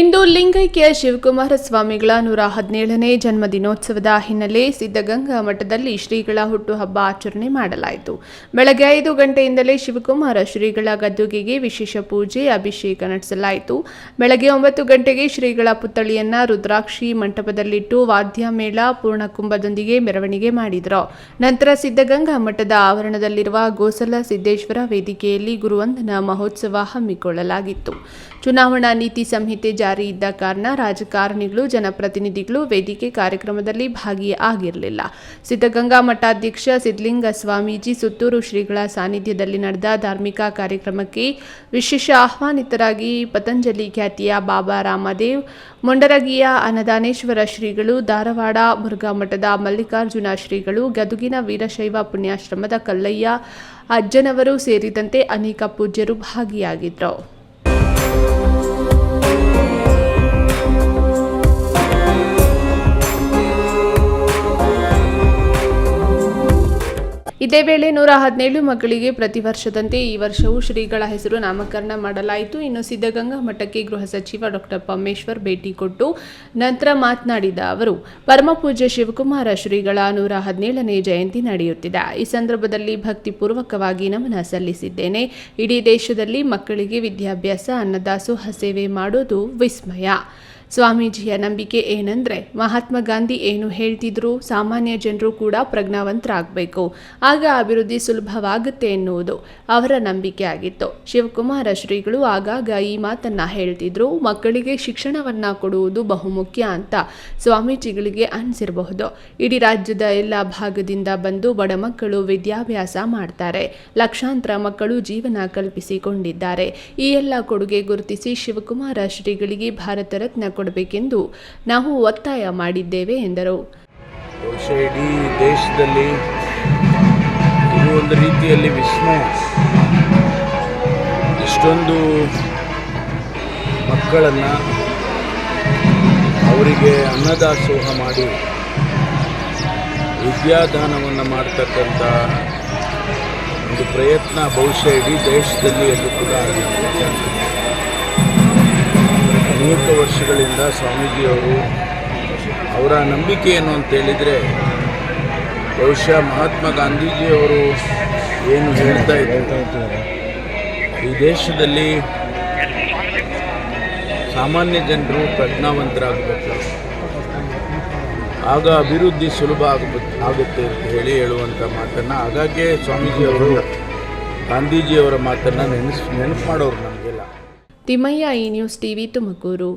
ಇಂದು ಲಿಂಗೈಕ್ಯ ಶಿವಕುಮಾರ ಸ್ವಾಮಿಗಳ ನೂರ ಹದಿನೇಳನೇ ಜನ್ಮ ದಿನೋತ್ಸವದ ಹಿನ್ನೆಲೆ ಸಿದ್ಧಗಂಗಾ ಮಠದಲ್ಲಿ ಶ್ರೀಗಳ ಹುಟ್ಟುಹಬ್ಬ ಆಚರಣೆ ಮಾಡಲಾಯಿತು. ಬೆಳಗ್ಗೆ ಐದು ಗಂಟೆಯಿಂದಲೇ ಶಿವಕುಮಾರ ಶ್ರೀಗಳ ಗದ್ದುಗೆಗೆ ವಿಶೇಷ ಪೂಜೆ, ಅಭಿಷೇಕ ನಡೆಸಲಾಯಿತು. ಬೆಳಗ್ಗೆ ಒಂಬತ್ತು ಗಂಟೆಗೆ ಶ್ರೀಗಳ ಪುತ್ಥಳಿಯನ್ನ ರುದ್ರಾಕ್ಷಿ ಮಂಟಪದಲ್ಲಿಟ್ಟು ವಾದ್ಯ ಮೇಳ ಪೂರ್ಣಕುಂಭದೊಂದಿಗೆ ಮೆರವಣಿಗೆ ಮಾಡಿದರು. ನಂತರ ಸಿದ್ಧಗಂಗಾ ಮಠದ ಆವರಣದಲ್ಲಿರುವ ಗೋಸಲ ಸಿದ್ದೇಶ್ವರ ವೇದಿಕೆಯಲ್ಲಿ ಗುರುವಂದನ ಮಹೋತ್ಸವ ಹಮ್ಮಿಕೊಳ್ಳಲಾಗಿತ್ತು. ಚುನಾವಣಾ ನೀತಿ ಸಂಹಿತೆ ಜಾರಿ ಇದ್ದ ಕಾರಣ ರಾಜಕಾರಣಿಗಳು, ಜನಪ್ರತಿನಿಧಿಗಳು ವೇದಿಕೆ ಕಾರ್ಯಕ್ರಮದಲ್ಲಿ ಭಾಗಿಯಾಗಿರಲಿಲ್ಲ. ಸಿದ್ಧಗಂಗಾ ಮಠಾಧ್ಯಕ್ಷ ಸಿದ್ಧಲಿಂಗ ಸ್ವಾಮೀಜಿ ಸುತ್ತೂರು ಶ್ರೀಗಳ ಸಾನ್ನಿಧ್ಯದಲ್ಲಿ ನಡೆದ ಧಾರ್ಮಿಕ ಕಾರ್ಯಕ್ರಮಕ್ಕೆ ವಿಶೇಷ ಆಹ್ವಾನಿತರಾಗಿ ಪತಂಜಲಿ ಖ್ಯಾತಿಯ ಬಾಬಾ ರಾಮದೇವ್, ಮೊಂಡರಗಿಯ ಅನ್ನದಾನೇಶ್ವರ ಶ್ರೀಗಳು, ಧಾರವಾಡ ಮುರುಘಾ ಮಠದ ಮಲ್ಲಿಕಾರ್ಜುನ ಶ್ರೀಗಳು, ಗದುಗಿನ ವೀರಶೈವ ಪುಣ್ಯಾಶ್ರಮದ ಕಲ್ಲಯ್ಯ ಅಜ್ಜನವರು ಸೇರಿದಂತೆ ಅನೇಕ ಪೂಜ್ಯರು ಭಾಗಿಯಾಗಿದ್ದರು. ಇದೇ ವೇಳೆ ನೂರ ಹದಿನೇಳು ಮಕ್ಕಳಿಗೆ ಪ್ರತಿ ವರ್ಷದಂತೆ ಈ ವರ್ಷವೂ ಶ್ರೀಗಳ ಹೆಸರು ನಾಮಕರಣ ಮಾಡಲಾಯಿತು. ಇನ್ನು ಸಿದ್ಧಗಂಗಾ ಮಠಕ್ಕೆ ಗೃಹ ಸಚಿವ ಡಾಕ್ಟರ್ ಪರಮೇಶ್ವರ್ ಭೇಟಿ ಕೊಟ್ಟು ನಂತರ ಮಾತನಾಡಿದ ಅವರು ಪರಮಪೂಜ್ಯ ಶಿವಕುಮಾರ ಶ್ರೀಗಳ ನೂರ ಹದಿನೇಳನೇ ಜಯಂತಿ ನಡೆಯುತ್ತಿದೆ. ಈ ಸಂದರ್ಭದಲ್ಲಿ ಭಕ್ತಿಪೂರ್ವಕವಾಗಿ ನಮನ ಸಲ್ಲಿಸಿದ್ದೇನೆ. ಇಡೀ ದೇಶದಲ್ಲಿ ಮಕ್ಕಳಿಗೆ ವಿದ್ಯಾಭ್ಯಾಸ ಅನ್ನದಾಸೋಹ ಸೇವೆ ಮಾಡೋದು ವಿಸ್ಮಯ. ಸ್ವಾಮೀಜಿಯ ನಂಬಿಕೆ ಏನಂದ್ರೆ ಮಹಾತ್ಮ ಗಾಂಧಿ ಏನು ಹೇಳ್ತಿದ್ರು ಸಾಮಾನ್ಯ ಜನರು ಕೂಡ ಪ್ರಜ್ಞಾವಂತರಾಗಬೇಕು. ಆಗ ಅಭಿವೃದ್ಧಿ ಸುಲಭವಾಗುತ್ತೆ ಎನ್ನುವುದು ಅವರ ನಂಬಿಕೆ ಆಗಿತ್ತು. ಶಿವಕುಮಾರ ಶ್ರೀಗಳು ಆಗಾಗ ಈ ಮಾತನ್ನ ಹೇಳ್ತಿದ್ರು, ಮಕ್ಕಳಿಗೆ ಶಿಕ್ಷಣವನ್ನ ಕೊಡುವುದು ಬಹುಮುಖ್ಯ ಅಂತ ಸ್ವಾಮೀಜಿಗಳಿಗೆ ಅನಿಸಿರಬಹುದು. ಇಡೀ ರಾಜ್ಯದ ಎಲ್ಲ ಭಾಗದಿಂದ ಬಂದು ಬಡ ಮಕ್ಕಳು ವಿದ್ಯಾಭ್ಯಾಸ ಮಾಡ್ತಾರೆ. ಲಕ್ಷಾಂತರ ಮಕ್ಕಳು ಜೀವನ ಕಲ್ಪಿಸಿಕೊಂಡಿದ್ದಾರೆ. ಈ ಎಲ್ಲ ಕೊಡುಗೆ ಗುರುತಿಸಿ ಶಿವಕುಮಾರ ಶ್ರೀಗಳಿಗೆ ಭಾರತ ರತ್ನ ಕೊಡಬೇಕೆಂದು ನಾವು ಒತ್ತಾಯ ಮಾಡಿದ್ದೇವೆ ಎಂದರು. ಬಹುಶಃ ಇಡೀ ದೇಶದಲ್ಲಿ ಇದು ಒಂದು ರೀತಿಯಲ್ಲಿ ವಿಸ್ಮಯ. ಇಷ್ಟೊಂದು ಮಕ್ಕಳನ್ನು ಅವರಿಗೆ ಅನ್ನದಾಸೋಹ ಮಾಡಿ ವಿದ್ಯಾದಾನವನ್ನು ಮಾಡ್ತಕ್ಕಂಥ ಒಂದು ಪ್ರಯತ್ನ ಬಹುಶಃ ಇಡೀ ದೇಶದಲ್ಲಿ ಎಲ್ಲೂ ಕೂಡ ಆಗಿಲ್ಲ ಅನೇಕ ವರ್ಷಗಳಿಂದ ಸ್ವಾಮೀಜಿಯವರು ಅವರ ನಂಬಿಕೆ ಏನು ಅಂತೇಳಿದರೆ ಬಹುಶಃ ಮಹಾತ್ಮ ಗಾಂಧೀಜಿಯವರು ಏನು ಹೇಳ್ತಾ ಇದ್ದಾರೆ ಈ ದೇಶದಲ್ಲಿ ಸಾಮಾನ್ಯ ಜನರು ಪ್ರಜ್ಞಾವಂತರಾಗಬೇಕು. ಆಗ ಅಭಿವೃದ್ಧಿ ಸುಲಭ ಆಗಬೇಕು ಆಗುತ್ತೆ ಅಂತ ಹೇಳಿ ಹೇಳುವಂಥ ಮಾತನ್ನು, ಹಾಗಾಗಿ ಸ್ವಾಮೀಜಿಯವರು ಗಾಂಧೀಜಿಯವರ ಮಾತನ್ನು ನೆನೆಸ್, ನೆನಪು ಮಾಡೋರು ತಿಮ್ಮಯ್ಯ ಈ ನ್ಯೂಸ್ ಟಿವಿ ತುಮಕೂರು.